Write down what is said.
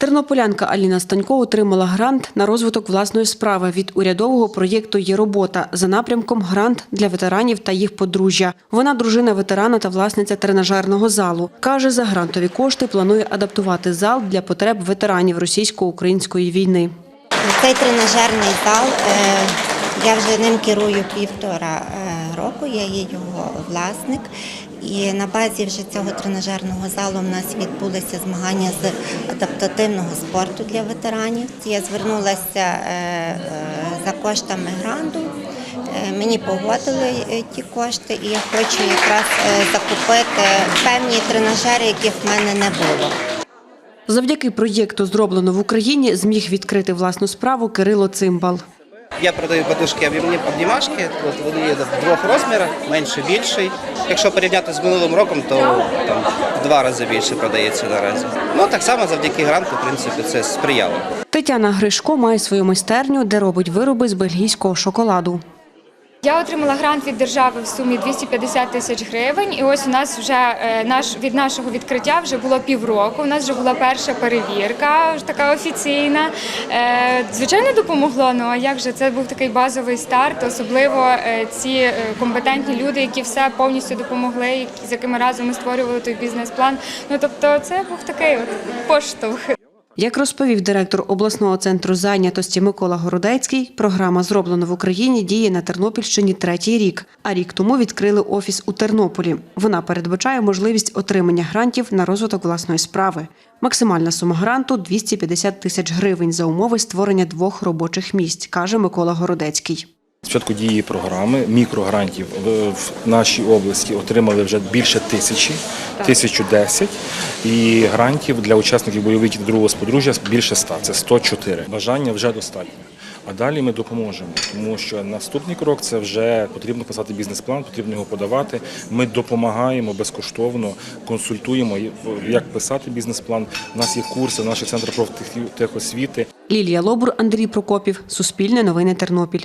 Тернополянка Аліна Станько отримала грант на розвиток власної справи від урядового проєкту «Є робота» за напрямком грант для ветеранів та їх подружжя. Вона дружина ветерана та власниця тренажерного залу. Каже, за грантові кошти планує адаптувати зал для потреб ветеранів російсько-української війни. Цей тренажерний зал, е, я вже ним керую півтора е, року, я є його власник. І на базі вже цього тренажерного залу в нас відбулися змагання з адаптативного спорту для ветеранів. Я звернулася е, е, за коштами гранту. Е, Мені погодили ті кошти, і я хочу якраз закупити певні тренажери, яких в мене не було. Завдяки проєкту «Зроблено в Україні» зміг відкрити власну справу Кирило Цимбал. Я продаю подушки обнімашки, вони є в двох розмірах, менший, більший. Якщо порівняти з минулим роком, то там в два рази більше продається наразі. Ну так само завдяки гранту, в принципі, це сприяло. Тетяна Гришко має свою майстерню, де робить вироби з бельгійського шоколаду. Я отримала грант від держави в сумі 250 тисяч гривень. І ось у нас вже е, наш від нашого відкриття вже було півроку. У нас вже була перша перевірка, така офіційна. Е, Звичайно, допомогло. Ну а як же це був такий базовий старт, особливо е, ці компетентні люди, які все повністю допомогли, з якими разом ми створювали той бізнес-план. Ну тобто, це був такий от поштовх. Як розповів директор обласного центру зайнятості Микола Городецький, програма «Зроблено в Україні» діє на Тернопільщині третій рік, а рік тому відкрили офіс у Тернополі. Вона передбачає можливість отримання грантів на розвиток власної справи. Максимальна сума гранту – 250 тисяч гривень за умови створення двох робочих місць, каже Микола Городецький. Спочатку дії програми мікрогрантів в нашій області отримали вже більше тисячі, тисячу десять. І грантів для учасників бойових дій другого сподружжя більше ста. Це 104. Бажання вже достатньо. А далі ми допоможемо, тому що наступний крок це вже потрібно писати бізнес-план, потрібно його подавати. Ми допомагаємо безкоштовно, консультуємо, як писати бізнес-план. У нас є курси, наші центри профтехосвіти. Лілія Лобур, Андрій Прокопів. Суспільне новини Тернопіль.